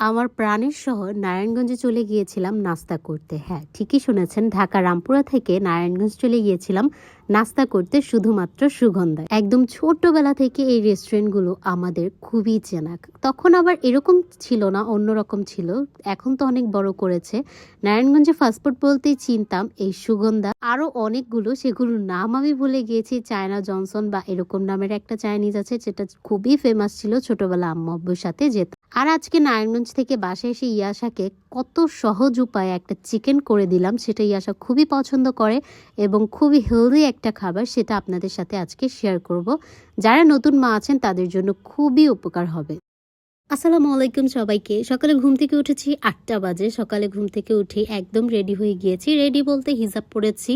আমার প্রাণের শহর নারায়ণগঞ্জে চলে গিয়েছিলাম নাস্তা করতে। হ্যাঁ ঠিকই শুনেছেন, ঢাকা রামপুরা থেকে নারায়ণগঞ্জ চলে গিয়েছিলাম নাস্তা করতে শুধুমাত্র সুগন্ধায় একদম ছোটবেলা থেকে এই রেস্টুরেন্টগুলো আমাদের খুবই চেনা তখন আবার এরকম ছিল না, অন্যরকম ছিল। এখন তো অনেক বড় করেছে। নারায়ণগঞ্জে ফাস্টফুড বলতেই চিনতাম এই সুগন্ধা। আরও অনেকগুলো, সেগুলোর নাম আমি ভুলে গিয়েছি। চায়না জনসন বা এরকম নামের একটা চাইনিজ আছে, যেটা খুবই ফেমাস ছিল। ছোটবেলা আম্মু সাথে যেত। আর আজকে নারায়ণগঞ্জ থেকে বাসায় এসে ইয়াশাকে কত সহজ উপায়ে একটা চিকেন করে দিলাম, সেটাই ইয়াশা খুবই পছন্দ করে এবং খুবই হেলদি একটা খাবার সেটা আপনাদের সাথে আজকে শেয়ার করব। যারা নতুন মা আছেন, তাদের জন্য খুবই উপকার হবে। আসসালামু আলাইকুম সবাইকে। সকালে ঘুম থেকে উঠেছি আটটা বাজে। সকালে ঘুম থেকে উঠে একদম রেডি হয়ে গিয়েছি। রেডি বলতে হিজাব পরেছি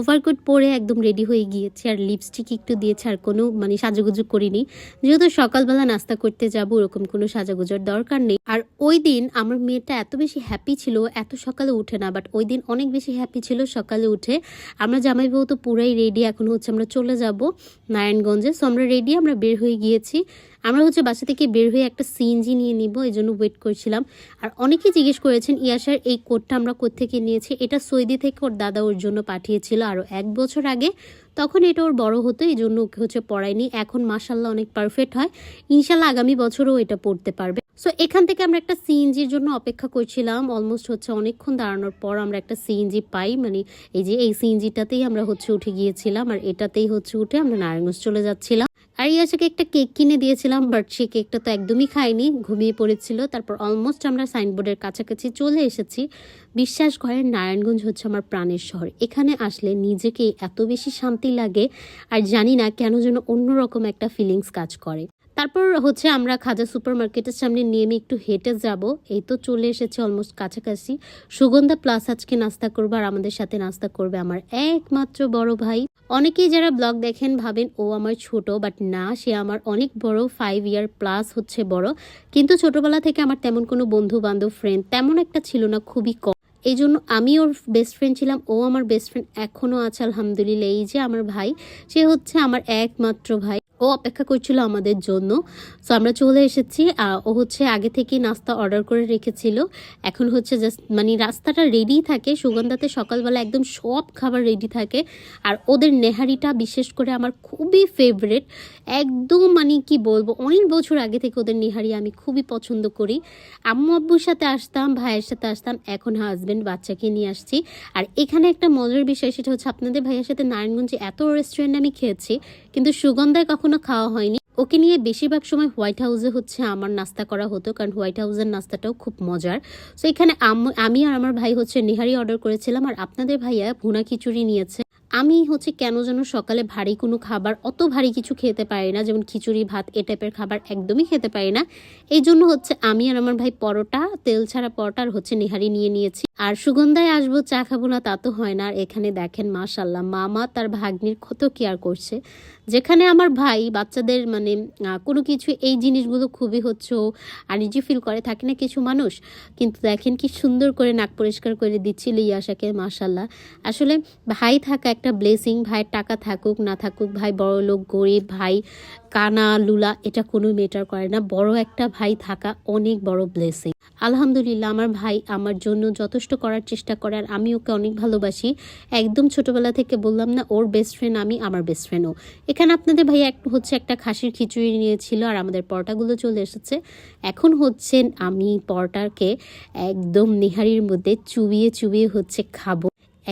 ওভারকোট পরে একদম রেডি হয়ে গিয়েছি, আর লিপস্টিক একটু দিয়েছি, আর কোনো মানে সাজুগুজু করিনি। যেহেতু সকালবেলা নাস্তা করতে যাব, ওরকম কোনো সাজাগুজোর দরকার নেই। আর ওই দিন আমার মেয়েটা এত বেশি হ্যাপি ছিল, এত সকালে উঠে না বাট ওই দিন অনেক বেশি হ্যাপি ছিল সকালে উঠে। আমরা জামাই বউ তো পুরাই রেডি এখন হচ্ছে আমরা চলে যাব নারায়ণগঞ্জে। সো আমরা রেডি আমরা বের হয়ে গিয়েছি। আমরা হচ্ছে বাসা থেকে বের হয়ে একটা সিএনজি নিয়ে নিব, এই জন্য ওয়েট করছিলাম। আর অনেকেই জিজ্ঞেস করেছেন ইয়াসার এই কোডটা আমরা কোত্থেকে নিয়েছি? এটা সৌদি থেকে ওর দাদা ওর জন্য পাঠিয়েছিল। আরও এক বছর আগে তখন এটা ওর বড় হতো, এই জন্য ওকে হচ্ছে পড়ায়নি। এখন মাসাল্লাহ অনেক পারফেক্ট হয়। ইনশাল্লাহ আগামী বছরও এটা পড়তে পারবে। সো এখান থেকে আমরা একটা সিএনজির জন্য অপেক্ষা করছিলাম। অলমোস্ট হচ্ছে অনেকক্ষণ দাঁড়ানোর পর আমরা একটা সিএনজি পাই। মানে এই যে এই সিএনজিটাতেই আমরা হচ্ছে উঠে গিয়েছিলাম। আর এটাতেই হচ্ছে উঠে আমরা নারায়ণগঞ্জ চলে যাচ্ছিলাম। আর ইয়াসাকে একটা কেক কিনে দিয়েছিলাম বাট সে কেকটা তো একদমই খায়নি, ঘুমিয়ে পড়েছিল। তারপর অলমোস্ট আমরা সাইনবোর্ডের কাছাকাছি চলে এসেছি। বিশ্বাস করেন, নারায়ণগঞ্জ হচ্ছে আমার প্রাণের শহর। এখানে আসলে নিজেকে এত বেশি শান্তি লাগে, আর জানি না কেন যেন অন্যরকম একটা ফিলিংস কাজ করে। তারপর হচ্ছে আমরা খাজা সুপার মার্কেটের সামনে নেমে একটু হেঁটে যাব। এই তো চলে এসেছে অলমোস্ট কাছাকাছি। সুগন্ধা প্লাস আজকে নাস্তা করবে আর আমাদের সাথে নাস্তা করবে আমার একমাত্র বড় ভাই। অনেকেই যারা ব্লগ দেখেন ভাবেন, ও আমার ছোট বাট না, সে আমার অনেক বড় ফাইভ ইয়ার প্লাস হচ্ছে বড়। কিন্তু ছোটবেলা থেকে আমার তেমন কোনো বন্ধু বান্ধব ফ্রেন্ড তেমন একটা ছিল না, খুবই কম। এই জন্য আমি ওর বেস্ট ফ্রেন্ড ছিলাম, ও আমার বেস্ট ফ্রেন্ড এখনও আছে, আলহামদুলিল্লাহ। এই যে আমার ভাই, সে হচ্ছে আমার একমাত্র ভাই। ও অপেক্ষা করছিল আমাদের জন্য। সো আমরা চলে এসেছি। ও হচ্ছে আগে থেকে নাস্তা অর্ডার করে রেখেছিল। এখন হচ্ছে জাস্ট মানে রাস্তাটা রেডি থাকে। সুগন্ধাতে সকালবেলা একদম সব খাবার রেডি থাকে। আর ওদের নেহারিটা বিশেষ করে আমার খুবই ফেভারেট একদম মানে কি বলব, অনেক বছর আগে থেকে ওদের নেহারি আমি খুবই পছন্দ করি। আম্মু আব্বুর সাথে আসতাম, ভাইয়ের সাথে আসতাম, এখন হাজব্যান্ড বাচ্চাকে নিয়ে আসছি। আর এখানে একটা মজার বিষয়, সেটা হচ্ছে আপনাদের ভাইয়ের সাথে নারায়ণগঞ্জে এত রেস্টুরেন্ট আমি খেয়েছি, কিন্তু সুগন্ধায় কখনো খাওয়া হয়নি। ওকে নিয়ে বেশিরভাগ সময় হোয়াইট হাউসে হচ্ছে আমার নাস্তা করা হতো, কারণ হোয়াইট হাউসের নাস্তাটাও খুব মজার। তো এখানে আমি আর আমার ভাই হচ্ছে নেহারি অর্ডার করেছিলাম, আর আপনাদের ভাইয়া ভুনা খিচুড়ি নিয়েছে। আমি হচ্ছে কেন যেন সকালে ভারী কোনো খাবার, অত ভারী কিছু খেতে পারি না, যেমন খিচুড়ি, ভাত, এ টাইপের খাবার একদমই খেতে পারি না। এই জন্য হচ্ছে আমি আর আমার ভাই পরোটা, তেল ছাড়া পরোটা আর হচ্ছে নেহারি নিয়ে নিয়েছি। আর সুগন্ধায় আসব, চা খাব না তা তো হয় না। আর এখানে দেখেন মাশাল্লাহ মামা তার ভাগ্নির কত কেয়ার করছে। যেখানে আমার ভাই, বাচ্চাদের মানে কোনো কিছু, এই জিনিসগুলো খুবই হচ্ছে আনিজি ফিল করে, থাকে না কিছু মানুষ। কিন্তু দেখেন কি সুন্দর করে নাক পরিষ্কার করে দিচ্ছিল ইয়াশাকে মাশাল্লাহ আসলে ভাই থাকা একটা ব্লেসিং ভাইয়ের টাকা থাকুক, না থাকুক, ভাই বড় লোক, গরিব, ভাই, কানা, লুলা, এটা কোনো মেটার করে না। বড় একটা ভাই থাকা অনেক বড় ব্লেসিং আলহামদুলিল্লাহ, আমার ভাই আমার জন্য যথেষ্ট করার চেষ্টা করে আর আমি ওকে অনেক ভালোবাসি। একদম ছোটবেলা থেকে বললাম না, ওর বেস্ট ফ্রেন্ড আমি, আমার বেস্ট ফ্রেন্ডও এখানে আপনাদের ভাই এক, হচ্ছে একটা খাসির খিচুড়ি নিয়েছিল আর আমাদের পরোটাগুলো চলে এসেছে। এখন হচ্ছে আমি পরোটাকে একদম নেহারির মধ্যে চুবিয়ে চুবিয়ে হচ্ছে খাব।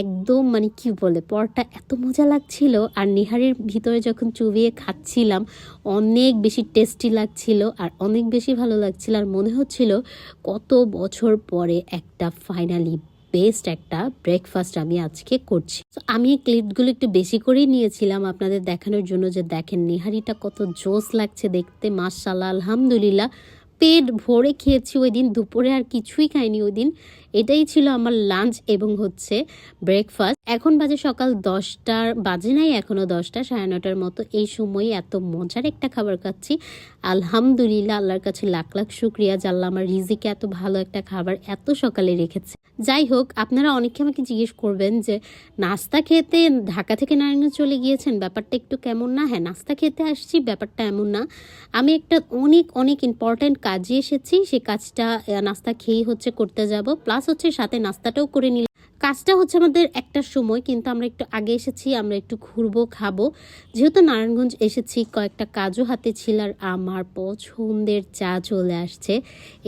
একদম মানে কি বলে, পরটা এত মজা লাগছিল আর নিহারের ভিতরে যখন চুবিয়ে খাচ্ছিলাম, অনেক বেশি টেস্টি লাগছিল আর অনেক বেশি ভালো লাগছিল আর মনে হচ্ছিল কত বছর পরে একটা ফাইনালি বেস্ট একটা ব্রেকফাস্ট আমি আজকে করছি। তো আমি এই ক্লিপগুলো একটু বেশি করেই নিয়েছিলাম আপনাদের দেখানোর জন্য যে দেখেন নিহারিটা কত জোস লাগছে দেখতে মাশাল্লাহ আলহামদুলিল্লাহ। পেট ভরে খেয়েছি ওই দিন, দুপুরে আর কিছুই খাইনি ওই দিন। এটাই ছিল আমার লাঞ্চ এবং হচ্ছে ব্রেকফাস্ট এখন বাজে সকাল দশটার, বাজে নাই এখনও দশটা, সাড়ে নটার মতো। এই সময় এত মজার একটা খাবার খাচ্ছি। আলহামদুলিল্লাহ, আল্লাহর কাছে লাখ লাখ শুক্রিয়া। জানলাম আমার রিজিকে এত ভালো একটা খাবার এত সকালে রেখেছে। যাই হোক, আপনারা অনেকে আমাকে জিজ্ঞেস করবেন যে, নাস্তা খেতে ঢাকা থেকে নারায়ণগঞ্জ চলে গিয়েছেন? ব্যাপারটা একটু কেমন না? হ্যাঁ নাস্তা খেতে আসছি, ব্যাপারটা এমন না। আমি একটা অনেক অনেক ইম্পর্ট্যান্ট কাজে এসেছি, সে কাজটা নাস্তা খেয়েই হচ্ছে করতে যাব। প্লাস হচ্ছে সাথে নাস্তাটাও করে নিলাম। কাজটা হচ্ছে আমাদের একটা সময়, কিন্তু আমরা একটু আগে এসেছি, আমরা একটু ঘুরবো, খাব। যেহেতু নারায়ণগঞ্জ এসেছি, কয়েকটা কাজও হাতে ছিল, আর আমার পছন্দের চা চলে আসছে।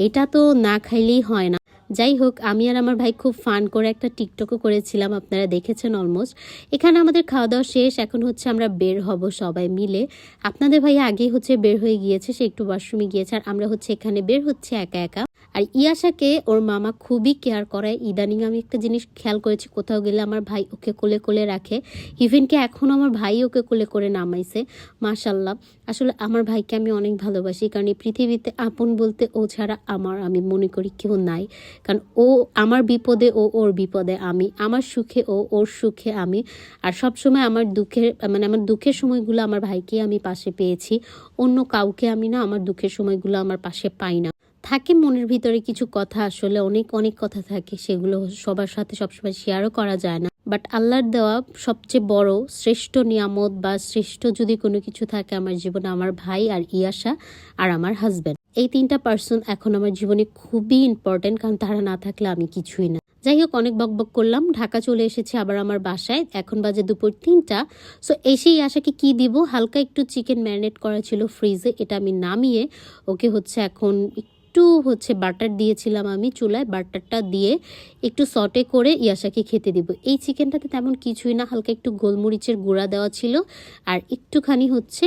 এটা তো না খাইলেই হয় না। যাই হোক, আমি আর আমার ভাই খুব ফান করে একটা টিকটকও করেছিলাম, আপনারা দেখেছেন অলমোস্ট এখানে আমাদের খাওয়া দাওয়া শেষ, এখন হচ্ছে আমরা বের হব সবাই মিলে। আপনাদের ভাই আগেই হচ্ছে বের হয়ে গিয়েছে, সে একটু ওয়াশরুমে গিয়েছে, আর আমরা হচ্ছে এখানে বের হচ্ছে একা একা। আর ইয়াশাকে ওর মামা খুবই কেয়ার করে। ইদানিং আমি একটা জিনিস খেয়াল করেছি, কোথাও গেলে আমার ভাই ওকে কোলে কোলে রাখে। ইভেনকে এখন আমার ভাই ওকে কোলে করে নামাইছে মাশাল্লাহ আসলে আমার ভাইকে আমি অনেক ভালোবাসি, কারণ এই পৃথিবীতে আপন বলতে ও ছাড়া আমার, আমি মনে করি কেউ নাই। কারণ ও আমার বিপদে ও ওর বিপদে আমি, আমার সুখে ও ওর সুখে আমি। আর সবসময় আমার দুঃখের মানে আমার দুঃখের সময়গুলো আমার ভাইকে আমি পাশে পেয়েছি, অন্য কাউকে আমি না আমার দুঃখের সময়গুলো আমার পাশে পাই না। থাকে মনের ভিতরে কিছু কথা, আসলে অনেক অনেক কথা থাকে, সেগুলো সবার সাথে সবসময় শেয়ারও করা যায় না। বাট আল্লাহর দেওয়া সবচেয়ে বড়, শ্রেষ্ঠ নিয়ামত বা শ্রেষ্ঠ যদি কোনো কিছু থাকে আমার জীবনে, আমার ভাই আর ইয়াশা আর আমার হাজব্যান্ড এই তিনটা পার্সন এখন আমার জীবনে খুবই ইম্পর্টেন্ট কারণ তারা না থাকলে আমি কিছুই না। যাই হোক, অনেক বকবক করলাম। ঢাকা চলে এসেছি আবার আমার বাসায়। এখন বাজে দুপুর তিনটা। সো এসেই আশাকে কি দিব? হালকা একটু চিকেন ম্যারিনেট করা ছিল ফ্রিজে এটা আমি নামিয়ে, ওকে হচ্ছে এখন একটু হচ্ছে বাটার দিয়েছিলাম আমি চুলায়, বাটারটা দিয়ে একটু সটে করে ইয়াশাকে খেতে দিব। এই চিকেনটাতে তেমন কিছুই না, হালকা একটু গোলমরিচের গুঁড়া দেওয়া ছিল আর একটুখানি হচ্ছে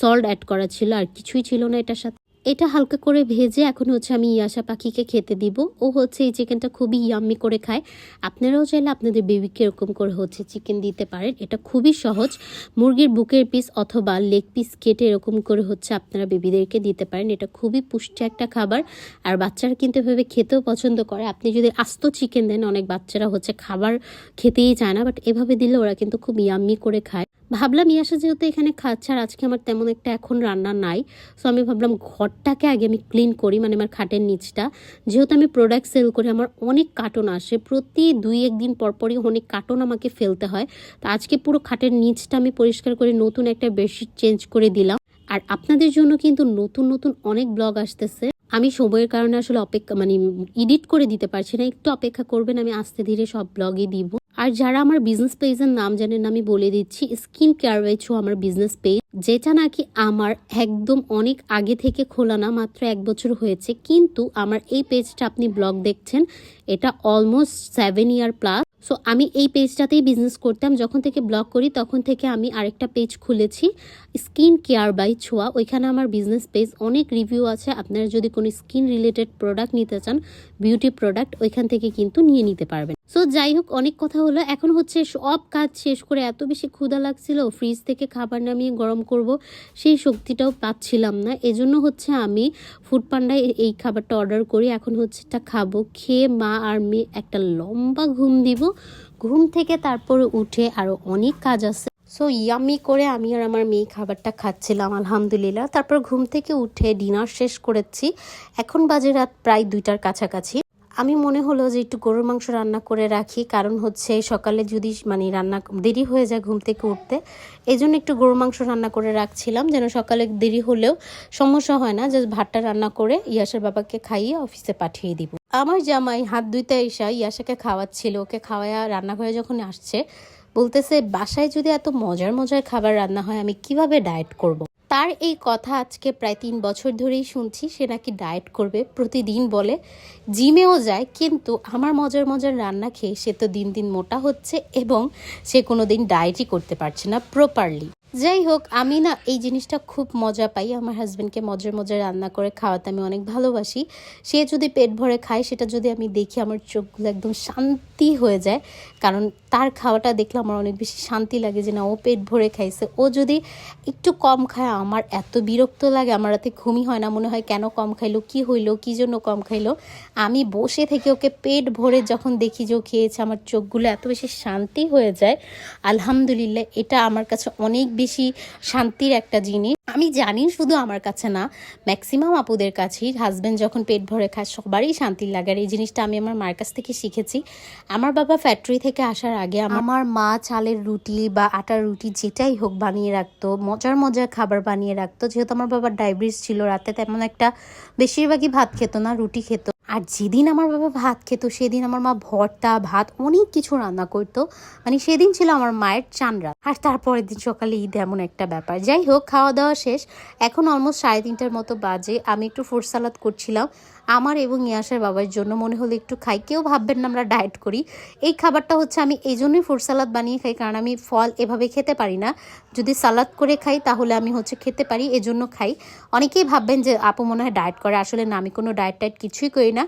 সল্ট অ্যাড করা ছিল আর কিছুই ছিল না এটার সাথে। এটা হালকা করে ভেজে এখন হচ্ছে আমি ইয়াশা পাখিকে খেতে দিব। ও হচ্ছে এই চিকেনটা খুবই ইয়াম্মি করে খায়। আপনারাও চাইলে আপনাদের বেবিকে এরকম করে হচ্ছে চিকেন দিতে পারেন। এটা খুবই সহজ। মুরগির বুকের পিস অথবা লেগ পিস কেটে এরকম করে হচ্ছে আপনারা বেবিদেরকে দিতে পারেন। এটা খুবই পুষ্টি একটা খাবার। আর বাচ্চারা কিন্তু এভাবে খেতেও পছন্দ করে। আপনি যদি আস্ত চিকেন দেন, অনেক বাচ্চারা হচ্ছে খাবার খেতেই চায় না। বাট এভাবে দিলে ওরা কিন্তু খুব ইয়াম্মি করে খায়। ভাবলাম, ইয়াসা যেহেতু এখানে খাচ্ছে আর আজকে আমার তেমন একটা এখন রান্না নাই সো আমি ভাবলাম ঘরটাকে আগে আমি ক্লিন করি মানে আমার খাটের নিচটা। যেহেতু আমি প্রোডাক্ট সেল করি, আমার অনেক কার্টন আসে, প্রতি দুই একদিন পরপরই অনেক কার্টন আমাকে ফেলতে হয়। তো আজকে পুরো খাটের নিচটা আমি পরিষ্কার করে নতুন একটা বেডশিট চেঞ্জ করে দিলাম। আর আপনাদের জন্য কিন্তু নতুন নতুন অনেক ব্লগ আসতেছে। আমি সময়ের কারণে আসলে অপেক্ষা মানে এডিট করে দিতে পারছি না, একটু অপেক্ষা করবেন, আমি আস্তে ধীরে সব ব্লগই দিব। আর যারা আমার বিজনেস পেজের নাম জানেন আমি বলে দিচ্ছি স্কিন কেয়ার ওয়েচও আমার বিজনেস পেজ যেটা নাকি আমার একদম অনেক আগে থেকে খোলা না, মাত্র এক বছর হয়েছে। কিন্তু আমার এই পেজটা আপনি ব্লগ দেখছেন, এটা almost seven year plus so আমি এই পেজটাতেই বিজনেস করতাম। যখন থেকে ব্লগ করি, তখন থেকে আমি আরেকটা পেজ খুলেছি। স্কিন কেয়ার বাই ছোঁয়া ওইখানে আমার বিজনেস পেজ অনেক রিভিউ আছে। আপনারা যদি কোনো স্কিন রিলেটেড প্রোডাক্ট নিতে চান বিউটি প্রোডাক্ট ওইখান থেকে কিন্তু নিয়ে নিতে পারবেন। সো যাই হোক, অনেক কথা হলো। এখন হচ্ছে সব কাজ শেষ করে এত বেশি ক্ষুধা লাগছিল ফ্রিজ থেকে খাবার নামিয়ে গরম করব, সেই শক্তিটাও পাচ্ছিলাম না। এজন্য হচ্ছে আমি ফুড পান্ডায় এই খাবারটা অর্ডার করি। এখন হচ্ছে এটা খাব। খেয়ে মা আর মেয়ে একটা লম্বা ঘুম দিব। ঘুম থেকে তারপরে উঠে আরও অনেক কাজ আছে। সো ইয়ামি করে আমি আর আমার মেয়ে খাবারটা খাচ্ছিলাম, আলহামদুলিল্লাহ। তারপর ঘুম থেকে উঠে ডিনার শেষ করেছি। এখন বাজে রাত প্রায় দুইটার কাছাকাছি। আমি মনে হলো যে একটু গরুর মাংস রান্না করে রাখি, কারণ হচ্ছে সকালে যদি মানে রান্না দেরি হয়ে যায় ঘুম থেকে উঠতে এই জন্য একটু গরুর মাংস রান্না করে রাখছিলাম, যেন সকালে দেরি হলেও সমস্যা হয় না জাস্ট ভাতটা রান্না করে ইয়াসের বাবাকে খাইয়ে অফিসে পাঠিয়ে দিব আমার জামাই হাত ধুইতে এসা ইয়াসাকে খাওয়াচ্ছিল, ওকে খাওয়ায়া রান্নাঘরে যখন আসছে, বলতেছে, বাসায় যদি এত মজার মজার খাবার রান্না হয়, আমি কীভাবে ডায়েট করব। তার এই কথা আজকে প্রায় তিন বছর ধরেই শুনছি, সে নাকি ডায়েট করবে, প্রতিদিন বলে। জিমেও যায়, কিন্তু আমার মজার মজার রান্না খেয়ে সে তো দিন দিন মোটা হচ্ছে এবং সে কোনো দিন ডায়েটই করতে পারছে না প্রপারলি যাই হোক, আমি না এই জিনিসটা খুব মজা পাই। আমার হাজব্যান্ডকে মজার মজার রান্না করে খাওয়াতে আমি অনেক ভালোবাসি। সে যদি পেট ভরে খায়, সেটা যদি আমি দেখি আমার চোখগুলো একদম শান্তি হয়ে যায়, কারণ তার খাওয়াটা দেখলে আমার অনেক বেশি শান্তি লাগে যে না, ও পেট ভরে খাইছে। ও যদি একটু কম খায়, আমার এত বিরক্ত লাগে, আমার রাতে ঘুমই হয় না। মনে হয়, কেন কম খাইলো, কি হইল, কি জন্য কম খাইলো? আমি বসে থেকে ওকে পেট ভরে যখন দেখি যে ও খেয়েছে, আমার চোখগুলো এত বেশি শান্তি হয়ে যায়। আলহামদুলিল্লাহ, এটা আমার কাছে অনেক বেশি শান্তির একটা জিনিস। আমি জানি শুধু আমার কাছে না ম্যাক্সিমাম আপুদের কাছেই। হাজব্যান্ড যখন পেট ভরে খায়, সবারই শান্তি লাগে। আর এই জিনিসটা আমি আমার মার কাছ থেকে শিখেছি। আমার বাবা ফ্যাক্টরি থেকে আসার আগে আমার মা চালের রুটি বা আটার রুটি যেটাই হোক বানিয়ে রাখতো, মজার মজার খাবার বানিয়ে রাখতো। যেহেতু আমার বাবার ডায়াবেটিস ছিল, রাতে তেমন একটা বেশিরভাগই ভাত খেত না, রুটি খেত। আর যেদিন আমার বাবা ভাত খেত, সেদিন আমার মা ভর্তা, ভাত, অনেক কিছু রান্না করতো। মানে সেদিন ছিল আমার মায়ের চান রাত। আর তারপরের দিন সকালে ঈদ এমন একটা ব্যাপার। যাই হোক, খাওয়া দাওয়া শেষ। এখন অলমোস্ট সাড়ে তিনটার মতো বাজে। আমি একটু ফ্রুট সালাদ করছিলাম। আমার এবং ইয়াসের বাবার জন্য মনে হলো একটু খাই। কেউ ভাববেন না, আমরা ডায়েট করি। এই খাবারটা হচ্ছে আমি এই জন্যই ফ্রুট সালাদ বানিয়ে খাই, কারণ আমি ফল এভাবে খেতে পারি না। যদি সালাদ করে খাই, তাহলে আমি হচ্ছে খেতে পারি, এজন্য খাই। অনেকেই ভাববেন যে, আপু মনে হয় ডায়েট করে। আসলে না, আমি কোনো ডায়েট টায়েট কিছুই করি না।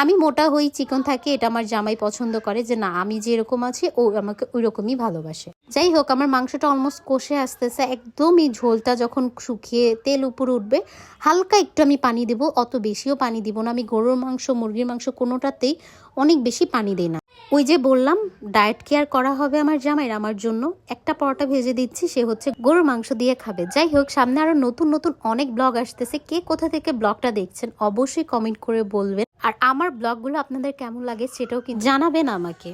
আমি মোটা হই, চিকন থাকি, এটা আমার জামাই পছন্দ করে যে না, আমি যেরকম আছি, ও আমাকে ওই রকমই ভালোবাসে। যাই হোক, আমার মাংসটা অলমোস্ট কষে আসতেছে, একদমই ঝোলটা যখন শুকিয়ে তেল উপরে উঠবে, হালকা একটু আমি পানি দেবো, অত বেশিও পানি দিব না। আমি গরুর মাংস, মুরগির মাংস কোনোটাতেই অনেক বেশি পানি দিই না। ওই যে বললাম ডায়েট কেয়ার করা হবে আমার জামাইয়ের, আমার জন্য। একটা পরোটা ভেজে দিচ্ছি, সে হচ্ছে গরুর মাংস দিয়ে খাবে। যাই হোক, সামনে আরও নতুন নতুন অনেক ব্লগ আসতেছে। কে কোথা থেকে ব্লগটা দেখছেন, অবশ্যই কমেন্ট করে বলবেন। আর আমার ব্লগগুলো আপনাদের কেমন লাগে সেটাও কি জানাবেন আমাকে।